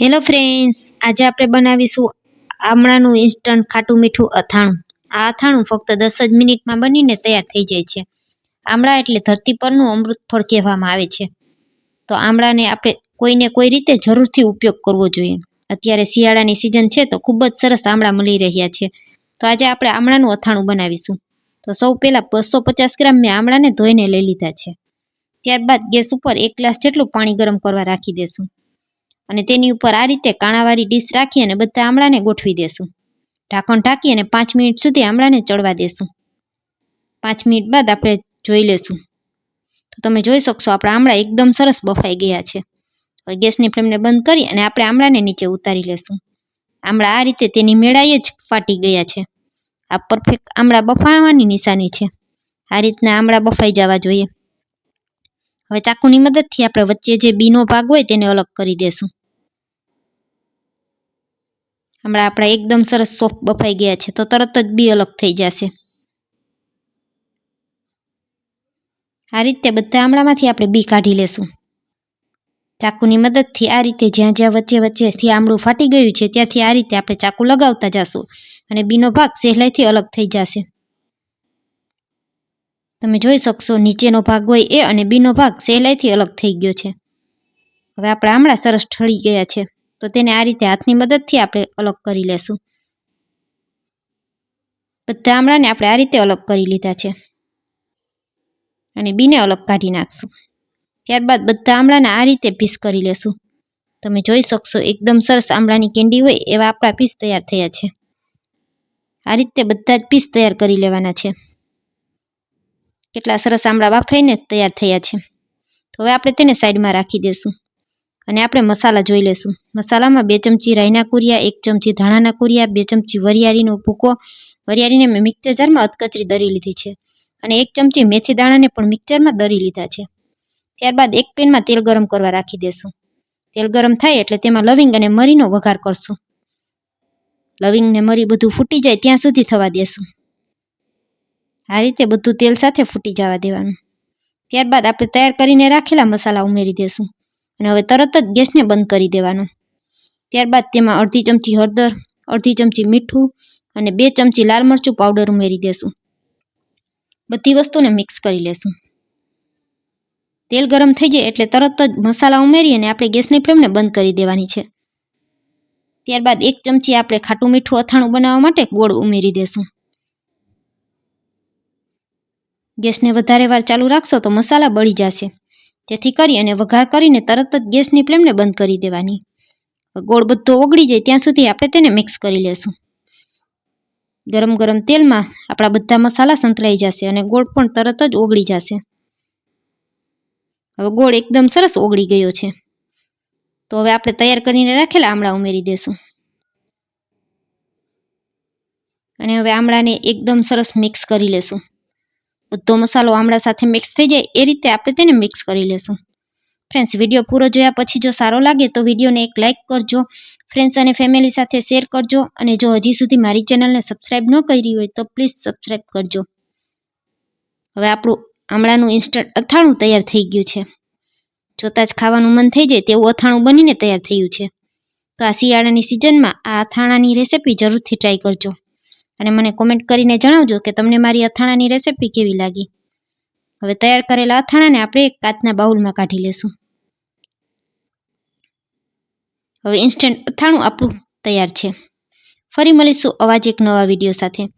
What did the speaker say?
Hello friends આજે આપણે બનાવીશું આમળાનું ઇન્સ્ટન્ટ ખાટું મીઠું અથાણું. આ અથાણું ફક્ત દસ જ મિનિટમાં બનીને તૈયાર થઈ જાય છે. આમળા એટલે ધરતી પરનું અમૃત ફળ કહેવામાં આવે છે. તો આમળાને આપણે કોઈને કોઈ રીતે જરૂરથી ઉપયોગ કરવો જોઈએ. અત્યારે શિયાળાની સિઝન છે તો ખૂબ જ સરસ આમળા મળી રહ્યા છે. તો આજે આપણે આમળાનું અથાણું બનાવીશું. તો સૌ પહેલાં બસો પચાસ ગ્રામ મેં આમળાને ધોઈને લઈ લીધા છે. ત્યારબાદ ગેસ ઉપર એક ગ્લાસ જેટલું પાણી ગરમ કરવા રાખી દેશું. અને તેની ઉપર આ રીતે કાણાવાળી ડીશ રાખી અને બધા આમળાને ગોઠવી દેશું. ઢાંકણ ઢાંકી અને પાંચ મિનિટ સુધી આમળાને ચડવા દેશું. પાંચ મિનિટ બાદ આપણે જોઈ લેશું. તો તમે જોઈ શકશો આપણા આમળા એકદમ સરસ બફાઈ ગયા છે. હવે ગેસની ફ્લેમને બંધ કરી અને આપણે આમળાને નીચે ઉતારી લેશું. આમળા આ રીતે તેની મેળાએ જ ફાટી ગયા છે. આ પરફેક્ટ આમળા બફાવાની નિશાની છે. આ રીતના આમળા બફાઈ જવા જોઈએ. હવે ચાકુની મદદથી આપણે વચ્ચે જે બીનો ભાગ હોય તેને અલગ કરી દેશું. હમણાં આપણા એકદમ સરસ સોફ્ટ બફાઈ ગયા છે, તો તરત જ બી અલગ થઈ જશે. આ રીતે બધા આમળામાંથી આપણે બી કાઢી લેશું. ચાકુની મદદથી આ રીતે જ્યાં જ્યાં વચ્ચે વચ્ચેથી આમળું ફાટી ગયું છે, ત્યાંથી આ રીતે આપણે ચાકુ લગાવતા જશું અને બીનો ભાગ સહેલાઈથી અલગ થઈ જશે. તમે જોઈ શકશો, નીચેનો ભાગ હોય એ અને બીનો ભાગ સહેલાઈથી અલગ થઈ ગયો છે. હવે આપણા આમળા સરસ ઠળી ગયા છે. તો તેને આ રીતે હાથની મદદથી આપણે અલગ કરી લેશું. બધા આમળાને આપણે આ રીતે અલગ કરી લીધા છે. અને બીને અલગ કાઢી નાખશું. ત્યારબાદ બધા આમળાને આ રીતે પીસ કરી લેશું. તમે જોઈ શકશો, એકદમ સરસ આમળાની કેન્ડી હોય એવા આપણા પીસ તૈયાર થયા છે. આ રીતે બધા જ પીસ તૈયાર કરી લેવાના છે. કેટલા સરસ આમળા બાફાઈને તૈયાર થયા છે. તો હવે આપણે તેને સાઈડમાં રાખી દઈશું અને આપણે મસાલા જોઈ લેશું. મસાલામાં બે ચમચી રાઈના કુરિયા, એક ચમચી ધાણાના કુરિયા, બે ચમચી વરિયાળીનો ભૂકો. વરિયાળીને મેં મિક્સર જારમાં અધકચરી દરી લીધી છે અને એક ચમચી મેથી દાણાને પણ મિક્સરમાં દરી લીધા છે. ત્યારબાદ એક પેનમાં તેલ ગરમ કરવા રાખી દેશું. તેલ ગરમ થાય એટલે તેમાં લવિંગ અને મરીનો વઘાર કરશું. લવિંગ ને મરી બધું ફૂટી જાય ત્યાં સુધી થવા દેશું. આ રીતે બધું તેલ સાથે ફૂટી જવા દેવાનું. ત્યારબાદ આપણે તૈયાર કરીને રાખેલા મસાલા ઉમેરી દેશું. અને હવે તરત જ ગેસને બંધ કરી દેવાનો. ત્યારબાદ તેમાં અડધી ચમચી હળદર, અડધી ચમચી મીઠું અને બે ચમચી લાલ મરચું પાવડર ઉમેરી દેશું. બધી વસ્તુને મિક્સ કરી લેશું. તેલ ગરમ થઈ જાય એટલે તરત જ મસાલા ઉમેરી અને આપણે ગેસની ફ્લેમને બંધ કરી દેવાની છે. ત્યારબાદ એક ચમચી આપણે ખાટું મીઠું અથાણું બનાવવા માટે ગોળ ઉમેરી દેશું. ગેસને વધારે વાર ચાલુ રાખશો તો મસાલા બળી જશે. જેથી કરી અને વઘાર કરીને તરત જ ગેસની ફ્લેમને બંધ કરી દેવાની. ગોળ બધો ઓગળી જાય ત્યાં સુધી આપણે તેને મિક્સ કરી લેશું. ગરમ ગરમ તેલમાં આપણા બધા મસાલા સંતળાઈ જશે અને ગોળ પણ તરત જ ઓગળી જશે. હવે ગોળ એકદમ સરસ ઓગળી ગયો છે. તો હવે આપણે તૈયાર કરીને રાખેલા આમળા ઉમેરી દેશું. અને હવે આમળાને એકદમ સરસ મિક્સ કરી લેશું. બધો મસાલો આમળા સાથે મિક્સ થઈ જાય, એ રીતે આપણે તેને મિક્સ કરી લેશું. ફ્રેન્ડ્સ વીડિયો પૂરો જોયા પછી જો સારો લાગે તો વિડીયોને એક લાઇક કરજો. ફ્રેન્ડ્સ અને ફેમિલી સાથે શેર કરજો અને જો હજી સુધી મારી ચેનલને સબસ્ક્રાઈબ ન કરી હોય તો પ્લીઝ સબસ્ક્રાઈબ કરજો. હવે આપણું આમળાનું ઇન્સ્ટન્ટ અથાણું તૈયાર થઈ ગયું છે. જોતાં જ ખાવાનું મન થઈ જાય તેવું અથાણું બનીને તૈયાર થયું છે. તો આ શિયાળાની સિઝનમાં આ અથાણાની રેસિપી જરૂરથી ટ્રાય કરજો. અને મને કોમેન્ટ કરીને જણાવજો કે તમને મારી અથાણાની રેસીપી કેવી લાગી. હવે તૈયાર કરેલા અથાણાને આપણે એક કાચના બાઉલમાં કાઢી લેશું. હવે ઇન્સ્ટન્ટ અથાણું આપણું તૈયાર છે. ફરી મળીશું અવાજ એક નવા વીડિયો સાથે.